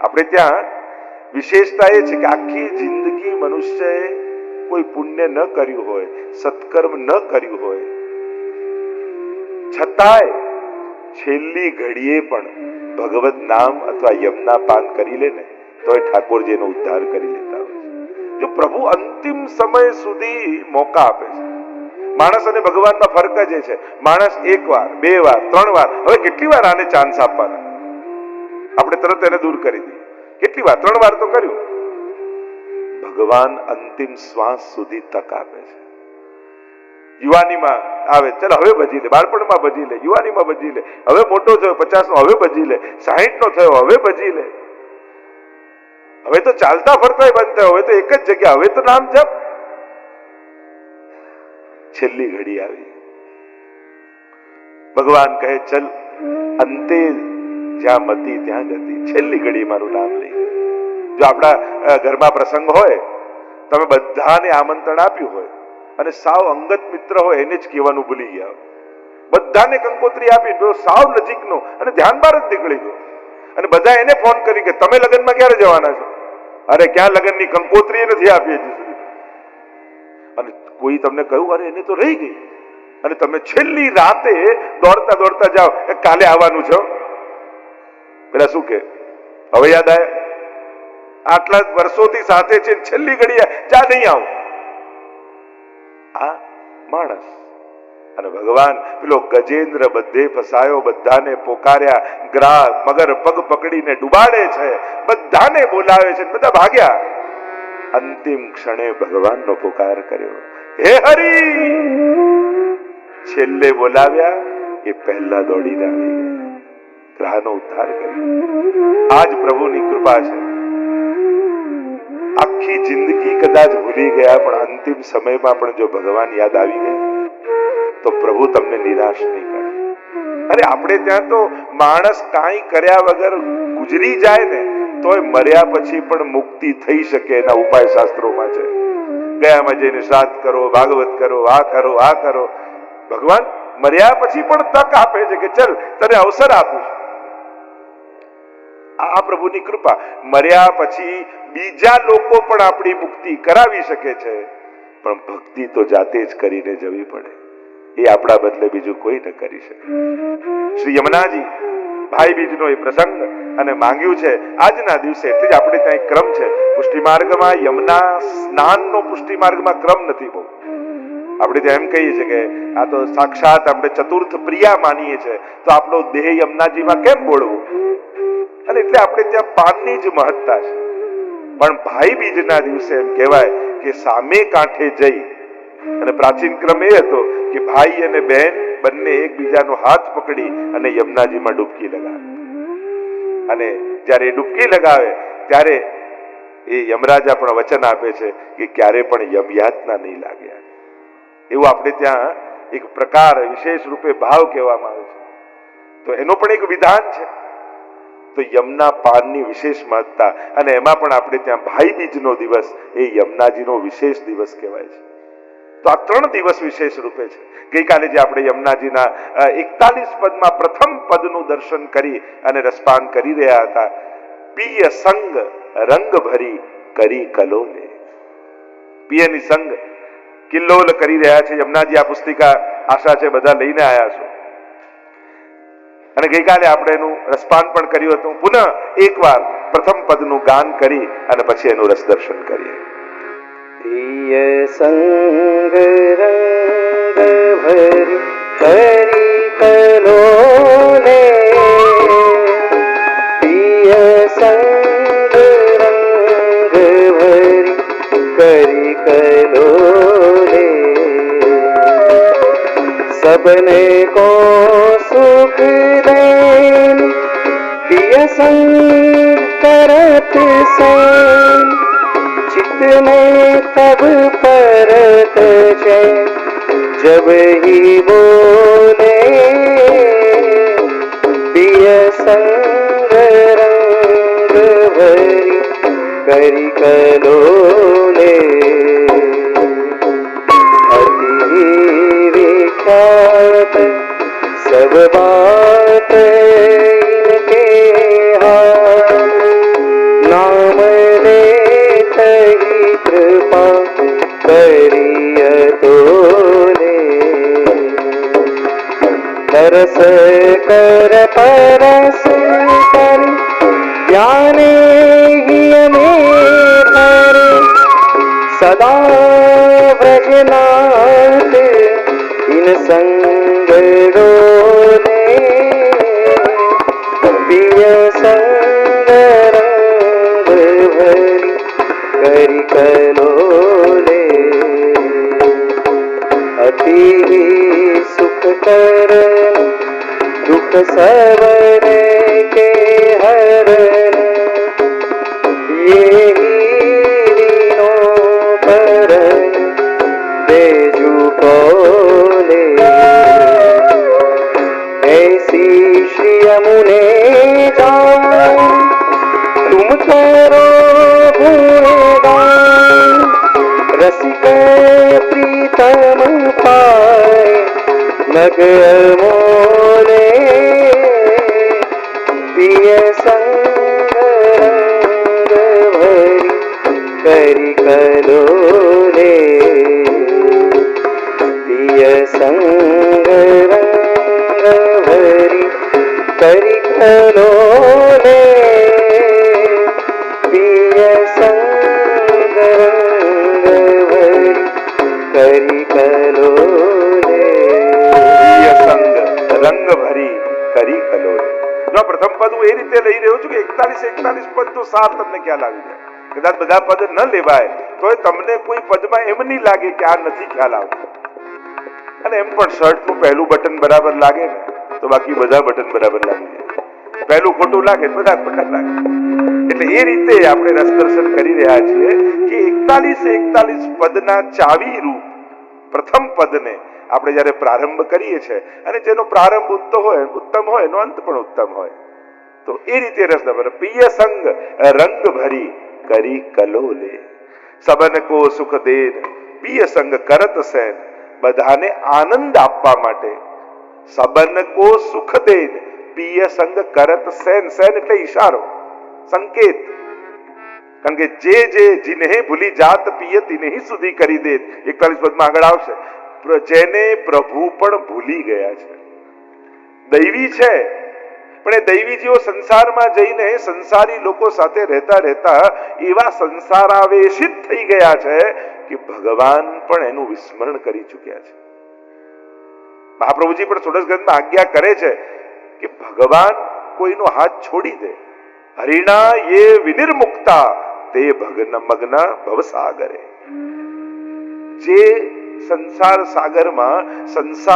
આપણે ત્યાં વિશેષતા એ છે કે આખી જિંદગી મનુષ્યએ કોઈ પુણ્ય ન કર્યું હોય, સત્કર્મ ન કર્યું હોય. છતાંય છેલ્લી ઘડીએ પણ ભગવત નામ અથવા યમના પાન કરી લે ને તો એ ઠાકોરજી એનો ઉદ્ધાર કરી લેતા હોય છે. જો પ્રભુ અંતિમ સમય સુધી મોકા આપે છે. માણસ અને ભગવાનમાં ફરક જ છે. માણસ એક વાર, બે વાર, ત્રણ વાર, હવે કેટલી વાર આને ચાન્સ આપવાના? આપણે તરત એને દૂર કરી દઈએ. કેટલી વાર? ત્રણ વાર તો કર્યું. ભગવાન અંતિમ શ્વાસ સુધી તક આપે છે. યુવાનીમાં આવે, ચાલ હવે ભજી લે, બાળપણમાં ભજી લે, યુવાનીમાં ભજી લે, હવે મોટો થયો પચાસ નો હવે ભજી લે સાહીઠ નો થયો, હવે ભજી લે. હવે તો ચાલતા ફરતા બંધ થયો, હવે તો એક જ જગ્યા, હવે તો નામ જપ. છેલ્લી ઘડી આવી. ભગવાન કહે, ચલ, અંતે જ્યાં મતી ત્યાં ગતિ છેલ્લી ઘડી મારું નામ લઈ. જો આપણા ઘરમાં પ્રસંગ હોય, તમે બધાને આમંત્રણ આપ્યું હોય, અને સાવ અંગત મિત્ર હોય, એને જ કહેવાનું ભૂલી ગયા. બધાને કંકોત્રી આપી, પેલો સાવ નજીકનો, અને ધ્યાન બહાર જ નીકળી ગયો. અને બધા એને ફોન કરી કે, તમે લગ્નમાં ક્યારે જવાના છો? અરે, ક્યાં લગ્નની કંકોત્રી નથી આપી હજી સુધી. અને કોઈ તમને કહ્યું, અરે, એને તો રહી ગઈ. અને તમે છેલ્લી રાતે દોડતા દોડતા જાઓ કાલે આવવાનું છો. પેલા શું કે? હવે યાદ આવે આટલા વર્ષોથી સાથે છે છેલ્લી ઘડીએ ચા નહીં આવું. આ માણસ. અને ભગવાન પેલો ગજેન્દ્ર બધે ફસાયો, બધાને પોકાર્યા ગ્રાહ મગર પગ પકડીને ડુબાડે છે. બધાને બોલાવે છે બધા ભાગ્યા. અંતિમ ક્ષણે ભગવાનનો પોકાર કર્યો. હે હરી! છેલ્લે બોલાવ્યા, એ પહેલા દોડીને આવી ગયા ગ્રહનો ઉદ્ધાર કર્યો. આજ પ્રભુની કૃપા છે. આખી જિંદગી કદાચ ભૂલી ગયા, પણ અંતિમ સમયમાં પણ જો ભગવાન યાદ આવી ગયા, તો પ્રભુ તમને નિરાશ નહીં કરે. અરે, આપણે ત્યાં તો માણસ કાંઈ કર્યા વગર ગુજરી જાય ને, તોય મર્યા પછી પણ મુક્તિ થઈ શકે એના ઉપાય શાસ્ત્રોમાં છે. ગયામાં જઈને શ્રાદ્ધ કરો, ભાગવત કરો, આ કરો આ કરો. ભગવાન મર્યા પછી પણ તક આપે છે કે, ચલ, તને અવસર આપું છું. આ પ્રભુની કૃપા. મર્યા પછી બીજા લોકો પણ આપણી મુક્તિ કરાવી શકે છે. પણ ભક્તિ તો જાતે જ કરીને જવી પડે. એ આપણા બદલે બીજું કોઈ ન કરી શકે. શ્રી યમુનાજી, ભાઈ બીજનો એ પ્રસંગ અને માંગ્યું છે, આજના દિવસે એટલે જ આપણે ત્યાં ક્રમ છે. પુષ્ટિ માર્ગમાં યમુના સ્નાનનો પુષ્ટિ માર્ગમાં ક્રમ નથી બહુ. આપણે ત્યાં એમ કહીએ છીએ કે આ તો સાક્ષાત આપણે ચતુર્થ પ્રિયા માનીએ છીએ. તો આપણો દેહ યમુનાજીમાં કેમ બોલવું અને એટલે આપણે ત્યાં પાનની જ મહત્તા છે. પણ ભાઈ બીજના દિવસે એમ કહેવાય કે સામે કાંઠે જઈ. અને પ્રાચીન ક્રમ એ હતો કે ભાઈ અને બહેન બંને એકબીજાનો હાથ પકડી અને યમુનાજીમાં ડૂબકી લગાવે. અને જ્યારે ડૂબકી લગાવે, ત્યારે એ યમરાજા પણ વચન આપે છે કે ક્યારે પણ યમયાતના નહીં લાગ્યા એવું આપણે ત્યાં એક પ્રકાર વિશેષ રૂપે ભાવ કહેવામાં આવે છે. તો એનો પણ એક વિધાન છે. તો યમના પારની વિશેષ મહત્તા. અને એમાં પણ આપણે ત્યાં ભાઈ બીજનો દિવસ, એ યમુનાજીનો વિશેષ દિવસ કહેવાય છે. તો આ ત્રણ દિવસ વિશેષ રૂપે છે. ગઈકાલે જે આપણે યમુનાજીના એકતાલીસ પદમાં પ્રથમ પદનું દર્શન કરી અને રસપાન કરી રહ્યા હતા, પિય સંગ રંગ ભરી કરી કલોલે. પિયની સંગ કિલ્લોલ કરી રહ્યા છે. યમુનાજી આ પુસ્તિકા આશા છે બધા લઈને આવ્યા છો. અને ગઈકાલે આપણે એનું રસપાન પણ કર્યું હતું. પુનઃ એકવાર પ્રથમ પદનું ગાન કરી અને પછી એનું રસ દર્શન કરીએ. કરી કલો ને પ્રિય કરી કલો સબને કો संग करत सेन चित्त में तब परत है जब ही बोले प्रिय संग रंग भरी करी कलोले अति विख्यात सब बात નરસ કર પરસ કર જ્ઞાને હિયમે ધરે સદા વ્રજનાથ ઇન સંગ ડોલે પ્રિય સંગ રંગ ભરી કરી કલોલે અતિ સુખ કર दुख सवरे के हरने यही दिनों पर बेजू बोले ऐसी श्री यमुने जाओ तुम करो भूलेगान रसिक प्रीतम पाए नगर मोह હું એ રીતે લઈ રહ્યો છું કે એકતાલીસ એકતાલીસ પદ તો સાર તમને ખ્યાલ આવી જાય. કદાચ બધા પદ ન લેવાય તો તમને કોઈ પદમાં એમ નહીં લાગે કે આ નથી ખ્યાલ આવતો. અને એમ પણ શર્ટનું પહેલું બટન બરાબર લાગે ને, તો બાકી બધા બટન બરાબર લાગી પહેલું ખોટું લાગે બધા ખોટા લાગે. એટલે એ રીતે આપણે રસ દર્શન કરી રહ્યા છીએ કે એકતાલીસ એકતાલીસ પદના ચાવી રૂપ પ્રથમ પદને આપણે જ્યારે પ્રારંભ કરીએ છીએ, અને જેનો પ્રારંભ ઉત્તમ હોય ઉત્તમ હોય, એનો અંત પણ ઉત્તમ હોય. તો એ રીતે રસ દર્શન પિય સંગ રંગ ભરી કરી કલોલે. સબન કો સુખ દેન પિય સંગ કરત સેન, બધાને આનંદ આપવા માટે. સબન કો સુખ દેન પિય સંગ કરત સેન સેન એટલે ઈશારો, સંકેત. કારણ કે જે જે જીને ભૂલી જાત પિય તિને સુધી કરી દે એકતાલીસ પદમાં આગળ આવશે. જેને પ્રભુ પણ ભૂલી ગયા છે. દૈવી છે પણ એ દૈવી જેવો સંસારમાં જઈને સંસારી લોકો સાથે રહેતા રહેતા એવા સંસારાવેશિત થઈ ગયા છે કે ભગવાન પણ એનું વિસ્મરણ કરી ચૂક્યા છે. મહાપ્રભુજી પણ સોડસ ગ્રંથમાં આજ્ઞા કરે છે કે ભગવાન કોઈનો હાથ છોડી દે. હરિણા યે વિનિર્મુક્તા, તે ભગન મગ્ન ભવસાગરે જે સંસાર સાગરમાં સંસાર